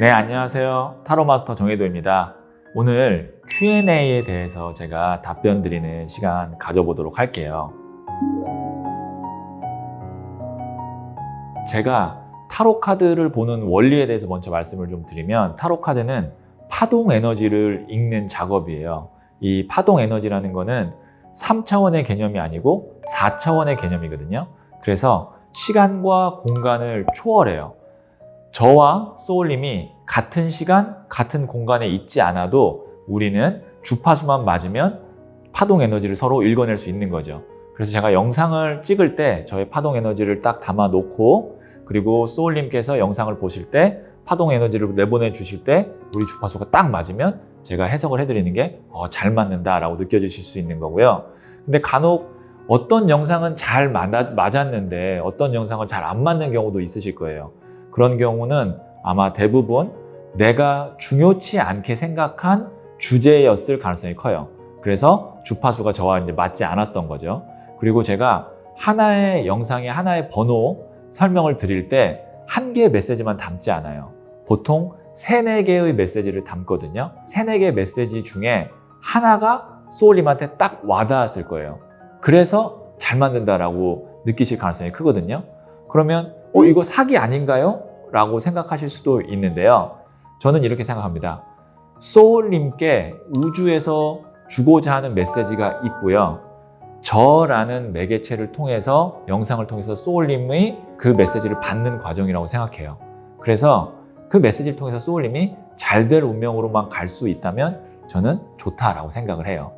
네, 안녕하세요. 타로 마스터 정혜도입니다. 오늘 Q&A에 대해서 제가 답변 드리는 시간 가져보도록 할게요. 제가 타로 카드를 보는 원리에 대해서 먼저 말씀을 좀 드리면 타로 카드는 파동 에너지를 읽는 작업이에요. 이 파동 에너지라는 거는 3차원의 개념이 아니고 4차원의 개념이거든요. 그래서 시간과 공간을 초월해요. 저와 소울님이 같은 시간, 같은 공간에 있지 않아도 우리는 주파수만 맞으면 파동 에너지를 서로 읽어낼 수 있는 거죠. 그래서 제가 영상을 찍을 때 저의 파동 에너지를 딱 담아 놓고 그리고 소울님께서 영상을 보실 때 파동 에너지를 내보내 주실 때 우리 주파수가 딱 맞으면 제가 해석을 해드리는 게 잘 맞는다라고 느껴지실 수 있는 거고요. 근데 간혹 어떤 영상은 잘 맞았는데 어떤 영상은 잘 안 맞는 경우도 있으실 거예요. 그런 경우는 아마 대부분 내가 중요치 않게 생각한 주제였을 가능성이 커요. 그래서 주파수가 저와 이제 맞지 않았던 거죠. 그리고 제가 하나의 영상에 하나의 번호 설명을 드릴 때 한 개의 메시지만 담지 않아요. 보통 세네 개의 메시지를 담거든요. 세네 개의 메시지 중에 하나가 소울님한테 딱 와닿았을 거예요. 그래서 잘 만든다라고 느끼실 가능성이 크거든요. 그러면 어 이거 사기 아닌가요? 라고 생각하실 수도 있는데요. 저는 이렇게 생각합니다. 소울님께 우주에서 주고자 하는 메시지가 있고요. 저라는 매개체를 통해서 영상을 통해서 소울님의 그 메시지를 받는 과정이라고 생각해요. 그래서 그 메시지를 통해서 소울님이 잘 될 운명으로만 갈 수 있다면 저는 좋다라고 생각을 해요.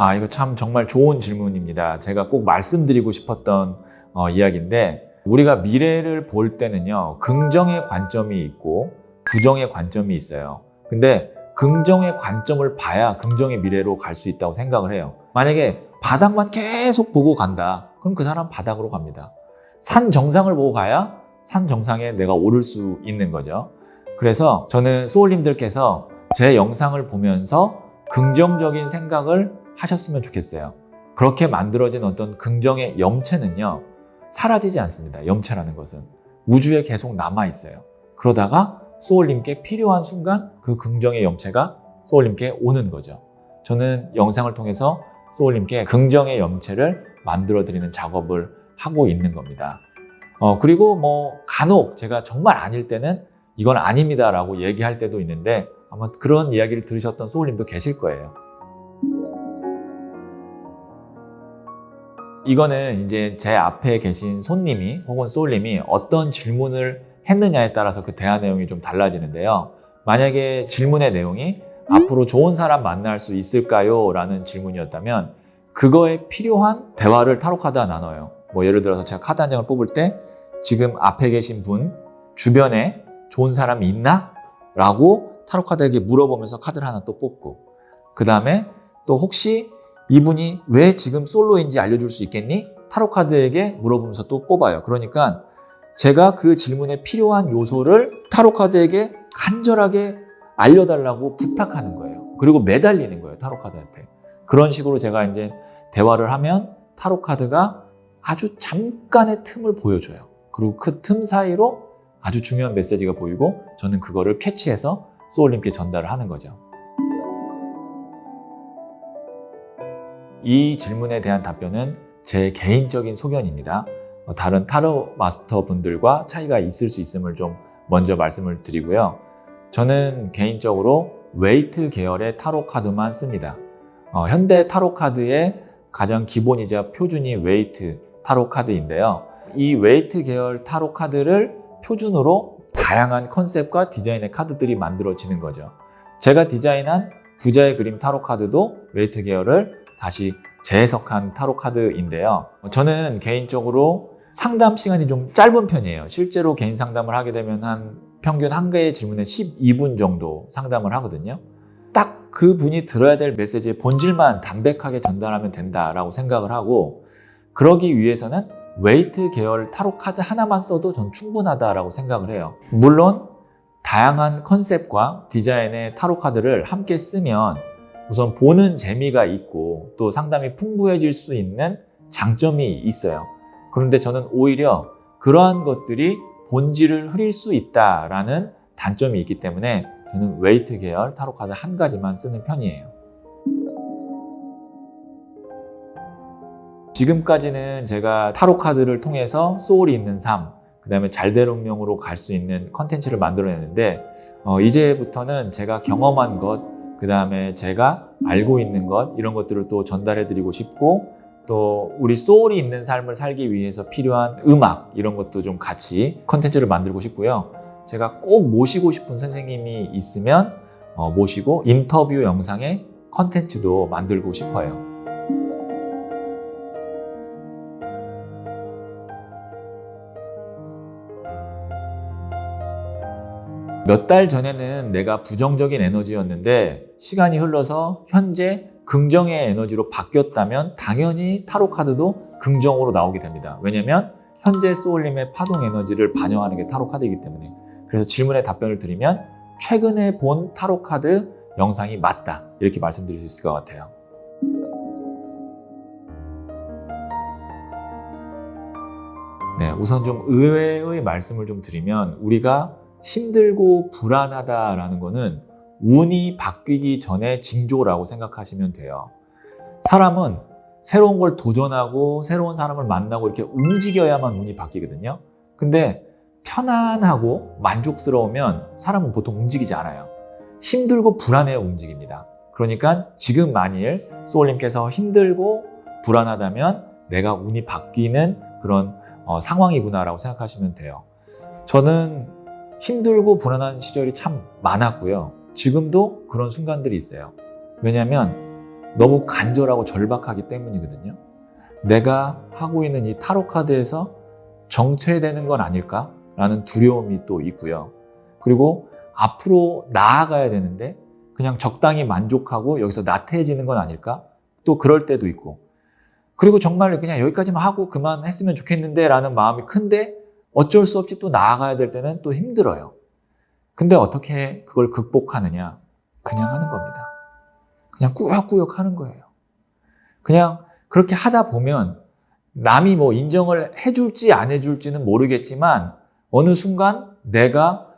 아, 이거 참 정말 좋은 질문입니다. 제가 꼭 말씀드리고 싶었던 어, 이야기인데, 우리가 미래를 볼 때는요, 긍정의 관점이 있고, 부정의 관점이 있어요. 근데 긍정의 관점을 봐야 긍정의 미래로 갈 수 있다고 생각을 해요. 만약에 바닥만 계속 보고 간다. 그럼 그 사람 바닥으로 갑니다. 산 정상을 보고 가야 산 정상에 내가 오를 수 있는 거죠. 그래서 저는 소울님들께서 제 영상을 보면서 긍정적인 생각을 하셨으면 좋겠어요. 그렇게 만들어진 어떤 긍정의 염체는요, 사라지지 않습니다. 염체라는 것은. 우주에 계속 남아있어요. 그러다가 소울님께 필요한 순간 그 긍정의 염체가 소울님께 오는 거죠. 저는 영상을 통해서 소울님께 긍정의 염체를 만들어 드리는 작업을 하고 있는 겁니다. 어, 그리고 뭐 간혹 제가 정말 아닐 때는 이건 아닙니다라고 얘기할 때도 있는데 아마 그런 이야기를 들으셨던 소울님도 계실 거예요. 이거는 이제 제 앞에 계신 손님이 혹은 소울님이 어떤 질문을 했느냐에 따라서 그 대화 내용이 좀 달라지는데요. 만약에 질문의 내용이 앞으로 좋은 사람 만날 수 있을까요? 라는 질문이었다면 그거에 필요한 대화를 타로 카드와 나눠요. 뭐 예를 들어서 제가 카드 한 장을 뽑을 때 지금 앞에 계신 분 주변에 좋은 사람이 있나? 라고 타로 카드에게 물어보면서 카드를 하나 또 뽑고 그 다음에 또 혹시 이분이 왜 지금 솔로인지 알려줄 수 있겠니? 타로 카드에게 물어보면서 또 뽑아요. 그러니까 제가 그 질문에 필요한 요소를 타로 카드에게 간절하게 알려달라고 부탁하는 거예요. 그리고 매달리는 거예요. 타로 카드한테. 그런 식으로 제가 이제 대화를 하면 타로 카드가 아주 잠깐의 틈을 보여줘요. 그리고 그 틈 사이로 아주 중요한 메시지가 보이고 저는 그거를 캐치해서 소울님께 전달을 하는 거죠. 이 질문에 대한 답변은 제 개인적인 소견입니다. 어, 다른 타로 마스터 분들과 차이가 있을 수 있음을 좀 먼저 말씀을 드리고요. 저는 개인적으로 웨이트 계열의 타로 카드만 씁니다. 어, 현대 타로 카드의 가장 기본이자 표준이 웨이트 타로 카드인데요. 이 웨이트 계열 타로 카드를 표준으로 다양한 컨셉과 디자인의 카드들이 만들어지는 거죠. 제가 디자인한 부자의 그림 타로 카드도 웨이트 계열을 다시 재해석한 타로 카드인데요. 저는 개인적으로 상담 시간이 좀 짧은 편이에요. 실제로 개인 상담을 하게 되면 한 평균 한 개의 질문에 12분 정도 상담을 하거든요. 딱 그 분이 들어야 될 메시지의 본질만 담백하게 전달하면 된다라고 생각을 하고 그러기 위해서는 웨이트 계열 타로 카드 하나만 써도 전 충분하다라고 생각을 해요. 물론 다양한 컨셉과 디자인의 타로 카드를 함께 쓰면 우선 보는 재미가 있고 또 상담이 풍부해질 수 있는 장점이 있어요. 그런데 저는 오히려 그러한 것들이 본질을 흐릴 수 있다라는 단점이 있기 때문에 저는 웨이트 계열 타로 카드 한 가지만 쓰는 편이에요. 지금까지는 제가 타로 카드를 통해서 소울이 있는 삶, 그 다음에 잘될 운명으로 갈 수 있는 컨텐츠를 만들어냈는데, 어, 이제부터는 제가 경험한 것, 그 다음에 제가 알고 있는 것, 이런 것들을 또 전달해드리고 싶고, 또 우리 소울이 있는 삶을 살기 위해서 필요한 음악, 이런 것도 좀 같이 컨텐츠를 만들고 싶고요. 제가 꼭 모시고 싶은 선생님이 있으면 어, 모시고 인터뷰 영상의 컨텐츠도 만들고 싶어요. 몇 달 전에는 내가 부정적인 에너지였는데 시간이 흘러서 현재 긍정의 에너지로 바뀌었다면 당연히 타로 카드도 긍정으로 나오게 됩니다. 왜냐면 현재 소울님의 파동 에너지를 반영하는 게 타로 카드이기 때문에. 그래서 질문에 답변을 드리면 최근에 본 타로 카드 영상이 맞다. 이렇게 말씀드릴 수 있을 것 같아요. 네, 우선 좀 의외의 말씀을 좀 드리면 우리가 힘들고 불안하다라는 거는 운이 바뀌기 전에 징조라고 생각하시면 돼요. 사람은 새로운 걸 도전하고 새로운 사람을 만나고 이렇게 움직여야만 운이 바뀌거든요. 근데 편안하고 만족스러우면 사람은 보통 움직이지 않아요. 힘들고 불안해 움직입니다. 그러니까 지금 만일 소울님께서 힘들고 불안하다면 내가 운이 바뀌는 그런 어, 상황이구나라고 생각하시면 돼요. 저는 힘들고 불안한 시절이 참 많았고요. 지금도 그런 순간들이 있어요. 왜냐하면 너무 간절하고 절박하기 때문이거든요. 내가 하고 있는 이 타로 카드에서 정체되는 건 아닐까라는 두려움이 또 있고요. 그리고 앞으로 나아가야 되는데 그냥 적당히 만족하고 여기서 나태해지는 건 아닐까? 또 그럴 때도 있고. 그리고 정말 그냥 여기까지만 하고 그만했으면 좋겠는데 라는 마음이 큰데 어쩔 수 없이 또 나아가야 될 때는 또 힘들어요. 근데 어떻게 그걸 극복하느냐? 그냥 하는 겁니다. 그냥 꾸역꾸역 하는 거예요. 그냥 그렇게 하다 보면 남이 뭐 인정을 해줄지 안 해줄지는 모르겠지만 어느 순간 내가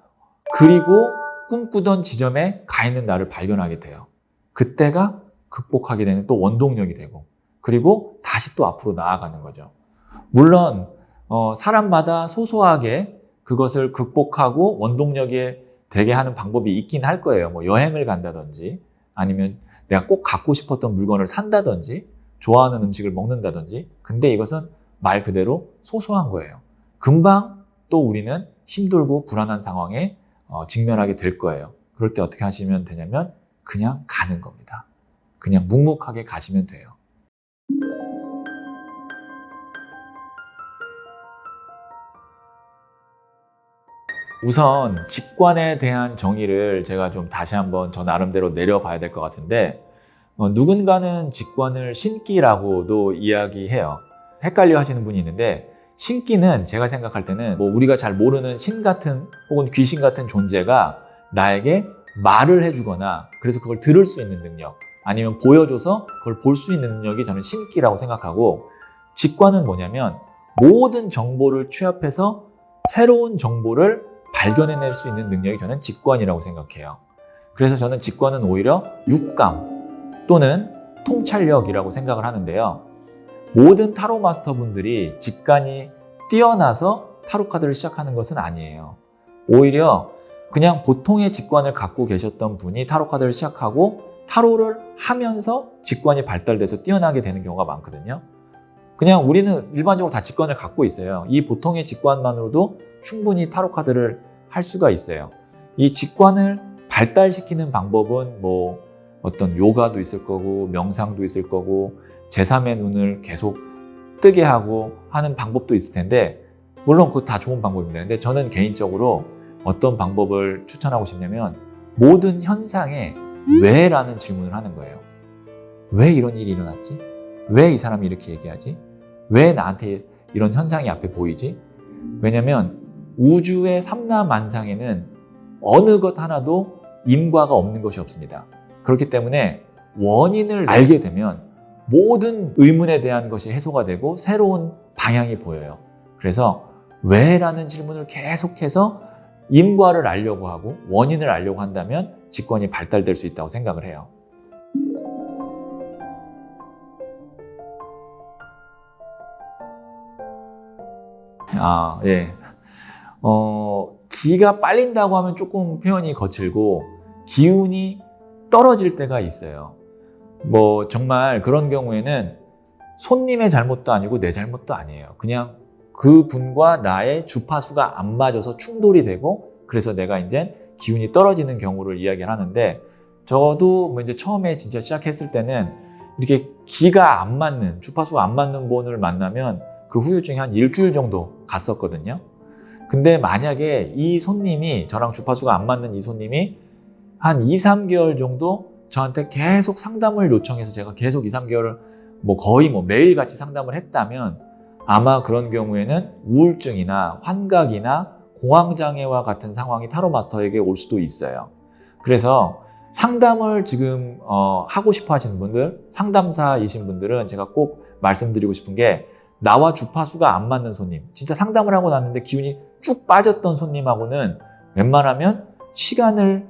그리고 꿈꾸던 지점에 가 있는 나를 발견하게 돼요. 그때가 극복하게 되는 또 원동력이 되고 그리고 다시 또 앞으로 나아가는 거죠. 물론 어, 사람마다 소소하게 그것을 극복하고 원동력이 되게 하는 방법이 있긴 할 거예요. 뭐 여행을 간다든지 아니면 내가 꼭 갖고 싶었던 물건을 산다든지 좋아하는 음식을 먹는다든지 근데 이것은 말 그대로 소소한 거예요. 금방 또 우리는 힘들고 불안한 상황에 어, 직면하게 될 거예요. 그럴 때 어떻게 하시면 되냐면 그냥 가는 겁니다. 그냥 묵묵하게 가시면 돼요. 우선 직관에 대한 정의를 제가 좀 다시 한번 저 나름대로 내려봐야 될 것 같은데 어, 누군가는 직관을 신기라고도 이야기해요. 헷갈려 하시는 분이 있는데 신기는 제가 생각할 때는 뭐 우리가 잘 모르는 신 같은 혹은 귀신 같은 존재가 나에게 말을 해주거나 그래서 그걸 들을 수 있는 능력 아니면 보여줘서 그걸 볼 수 있는 능력이 저는 신기라고 생각하고 직관은 뭐냐면 모든 정보를 취합해서 새로운 정보를 발견해낼 수 있는 능력이 저는 직관이라고 생각해요. 그래서 저는 직관은 오히려 육감 또는 통찰력이라고 생각을 하는데요. 모든 타로 마스터 분들이 직관이 뛰어나서 타로 카드를 시작하는 것은 아니에요. 오히려 그냥 보통의 직관을 갖고 계셨던 분이 타로 카드를 시작하고 타로를 하면서 직관이 발달돼서 뛰어나게 되는 경우가 많거든요. 그냥 우리는 일반적으로 다 직관을 갖고 있어요. 이 보통의 직관만으로도 충분히 타로 카드를 할 수가 있어요. 이 직관을 발달시키는 방법은 뭐 어떤 요가도 있을 거고 명상도 있을 거고 제3의 눈을 계속 뜨게 하고 하는 방법도 있을 텐데 물론 그거 다 좋은 방법입니다. 근데 저는 개인적으로 어떤 방법을 추천하고 싶냐면 모든 현상에 왜라는 질문을 하는 거예요. 왜 이런 일이 일어났지? 왜 이 사람이 이렇게 얘기하지? 왜 나한테 이런 현상이 앞에 보이지? 왜냐면 우주의 삼라만상에는 어느 것 하나도 인과가 없는 것이 없습니다. 그렇기 때문에 원인을 알게 되면 모든 의문에 대한 것이 해소가 되고 새로운 방향이 보여요. 그래서 왜 라는 질문을 계속해서 인과를 알려고 하고 원인을 알려고 한다면 직권이 발달될 수 있다고 생각을 해요. 아, 예. 어, 기가 빨린다고 하면 조금 표현이 거칠고 기운이 떨어질 때가 있어요. 뭐 정말 그런 경우에는 손님의 잘못도 아니고 내 잘못도 아니에요. 그냥 그 분과 나의 주파수가 안 맞아서 충돌이 되고 그래서 내가 이제 기운이 떨어지는 경우를 이야기를 하는데 저도 뭐 이제 처음에 진짜 시작했을 때는 이렇게 기가 안 맞는 주파수가 안 맞는 분을 만나면 그 후유증이 한 일주일 정도 갔었거든요. 근데 만약에 이 손님이 저랑 주파수가 안 맞는 이 손님이 한 2, 3개월 정도 저한테 계속 상담을 요청해서 제가 계속 2, 3개월을 뭐 거의 뭐 매일 같이 상담을 했다면 아마 그런 경우에는 우울증이나 환각이나 공황장애와 같은 상황이 타로 마스터에게 올 수도 있어요. 그래서 상담을 지금 어, 하고 싶어 하시는 분들, 상담사이신 분들은 제가 꼭 말씀드리고 싶은 게 나와 주파수가 안 맞는 손님, 진짜 상담을 하고 났는데 기운이 쭉 빠졌던 손님하고는 웬만하면 시간을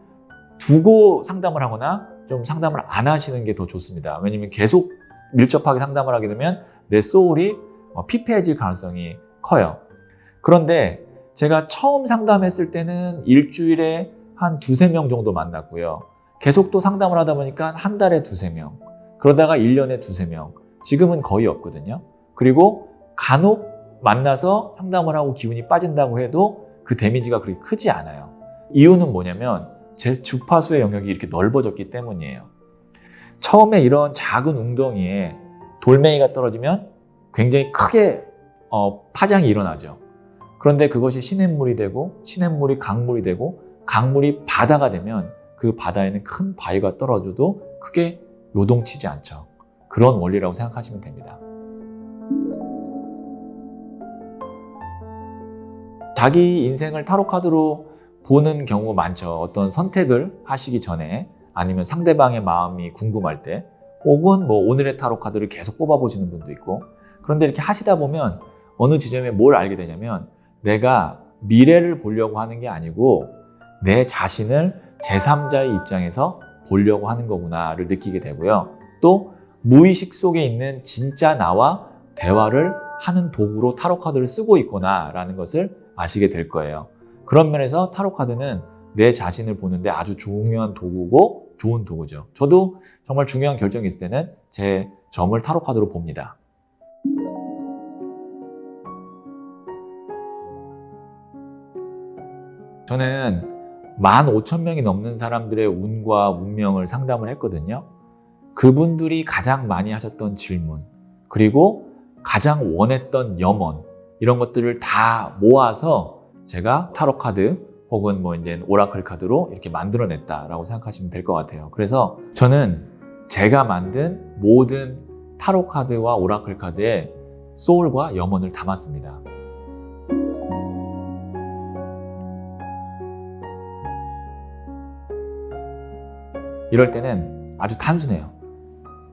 두고 상담을 하거나 좀 상담을 안 하시는 게 더 좋습니다. 왜냐면 계속 밀접하게 상담을 하게 되면 내 소울이 어, 피폐해질 가능성이 커요. 그런데 제가 처음 상담했을 때는 일주일에 한 두세 명 정도 만났고요. 계속 또 상담을 하다 보니까 한 달에 두세 명. 그러다가 1년에 두세 명. 지금은 거의 없거든요. 그리고 간혹 만나서 상담을 하고 기운이 빠진다고 해도 그 데미지가 그렇게 크지 않아요. 이유는 뭐냐면 제 주파수의 영역이 이렇게 넓어졌기 때문이에요. 처음에 이런 작은 웅덩이에 돌멩이가 떨어지면 굉장히 크게 어, 파장이 일어나죠. 그런데 그것이 시냇물이 되고 시냇물이 강물이 되고 강물이 바다가 되면 그 바다에는 큰 바위가 떨어져도 크게 요동치지 않죠. 그런 원리라고 생각하시면 됩니다. 자기 인생을 타로 카드로 보는 경우가 많죠. 어떤 선택을 하시기 전에 아니면 상대방의 마음이 궁금할 때 혹은 뭐 오늘의 타로 카드를 계속 뽑아보시는 분도 있고 그런데 이렇게 하시다 보면 어느 지점에 뭘 알게 되냐면 내가 미래를 보려고 하는 게 아니고 내 자신을 제3자의 입장에서 보려고 하는 거구나를 느끼게 되고요. 또 무의식 속에 있는 진짜 나와 대화를 하는 도구로 타로 카드를 쓰고 있구나라는 것을 아시게 될 거예요. 그런 면에서 타로 카드는 내 자신을 보는데 아주 중요한 도구고 좋은 도구죠. 저도 정말 중요한 결정이 있을 때는 제 점을 타로 카드로 봅니다. 저는 15,000명이 넘는 사람들의 운과 운명을 상담을 했거든요. 그분들이 가장 많이 하셨던 질문, 그리고 가장 원했던 염원, 이런 것들을 다 모아서 제가 타로 카드 혹은 뭐 이제 오라클 카드로 이렇게 만들어냈다라고 생각하시면 될 것 같아요. 그래서 저는 제가 만든 모든 타로 카드와 오라클 카드에 소울과 염원을 담았습니다. 이럴 때는 아주 단순해요.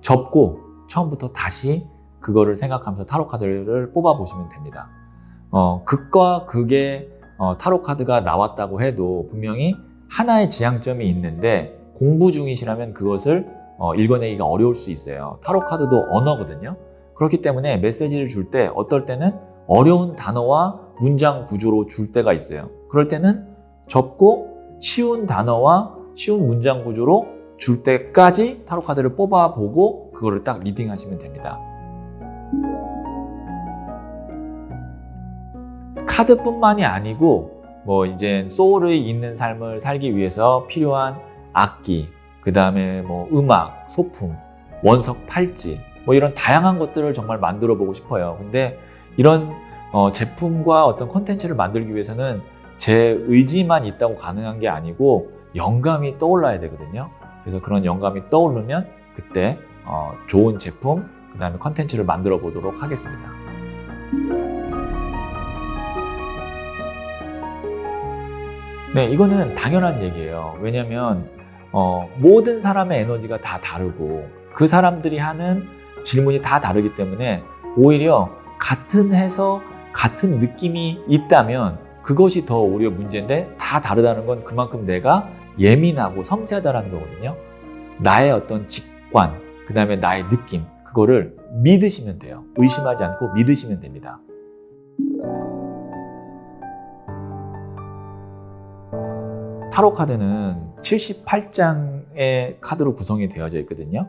접고 처음부터 다시 그거를 생각하면서 타로 카드를 뽑아 보시면 됩니다. 어, 극과 극의 어, 타로 카드가 나왔다고 해도 분명히 하나의 지향점이 있는데 공부 중이시라면 그것을 어, 읽어내기가 어려울 수 있어요. 타로 카드도 언어거든요. 그렇기 때문에 메시지를 줄 때 어떨 때는 어려운 단어와 문장 구조로 줄 때가 있어요. 그럴 때는 접고 쉬운 단어와 쉬운 문장 구조로 줄 때까지 타로 카드를 뽑아보고 그거를 딱 리딩하시면 됩니다. 카드뿐만이 아니고 뭐 이제 소울이 있는 삶을 살기 위해서 필요한 악기, 그 다음에 뭐 음악, 소품, 원석 팔찌 뭐 이런 다양한 것들을 정말 만들어 보고 싶어요. 근데 이런 어, 제품과 어떤 컨텐츠를 만들기 위해서는 제 의지만 있다고 가능한 게 아니고 영감이 떠올라야 되거든요. 그래서 그런 영감이 떠오르면 그때 어, 좋은 제품, 그 다음에 컨텐츠를 만들어 보도록 하겠습니다. 네, 이거는 당연한 얘기예요. 왜냐하면 어, 모든 사람의 에너지가 다 다르고 그 사람들이 하는 질문이 다 다르기 때문에 오히려 같은 해서 같은 느낌이 있다면 그것이 더 오히려 문제인데 다 다르다는 건 그만큼 내가 예민하고 섬세하다라는 거거든요. 나의 어떤 직관, 그 다음에 나의 느낌, 그거를 믿으시면 돼요. 의심하지 않고 믿으시면 됩니다. 타로 카드는 78장의 카드로 구성이 되어져 있거든요.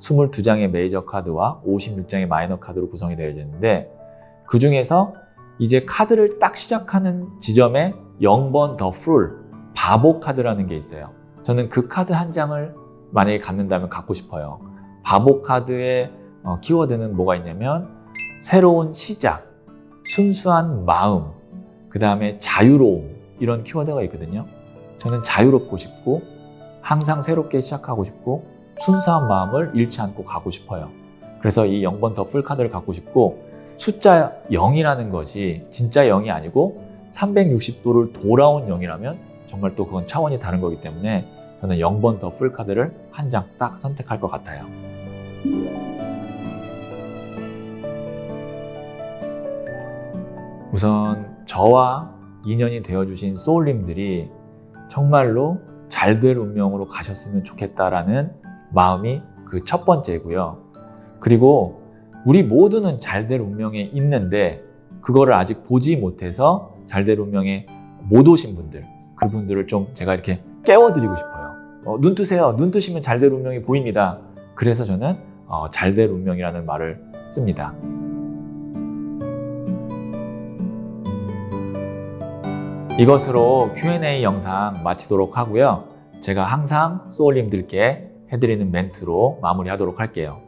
22장의 메이저 카드와 56장의 마이너 카드로 구성이 되어져 있는데 그 중에서 이제 카드를 딱 시작하는 지점에 0번 더 풀, 바보 카드라는 게 있어요. 저는 그 카드 한 장을 만약에 갖는다면 갖고 싶어요. 바보 카드의 어, 키워드는 뭐가 있냐면 새로운 시작, 순수한 마음, 그 다음에 자유로움 이런 키워드가 있거든요. 저는 자유롭고 싶고 항상 새롭게 시작하고 싶고 순수한 마음을 잃지 않고 가고 싶어요. 그래서 이 0번 더 풀 카드를 갖고 싶고 숫자 0이라는 것이 진짜 0이 아니고 360도를 돌아온 0이라면 정말 또 그건 차원이 다른 거기 때문에 저는 0번 더 풀 카드를 한 장 딱 선택할 것 같아요. 우선 저와 인연이 되어주신 소울님들이 정말로 잘 될 운명으로 가셨으면 좋겠다라는 마음이 그 첫 번째고요. 그리고 우리 모두는 잘 될 운명에 있는데 그거를 아직 보지 못해서 잘 될 운명에 못 오신 분들 그분들을 좀 제가 이렇게 깨워드리고 싶어요. 어, 눈 뜨세요. 눈 뜨시면 잘 될 운명이 보입니다. 그래서 저는 어, 잘될 운명이라는 말을 씁니다. 이것으로 Q&A 영상 마치도록 하고요. 제가 항상 소울님들께 해드리는 멘트로 마무리하도록 할게요.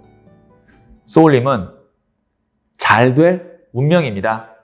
소울님은 잘 될 운명입니다.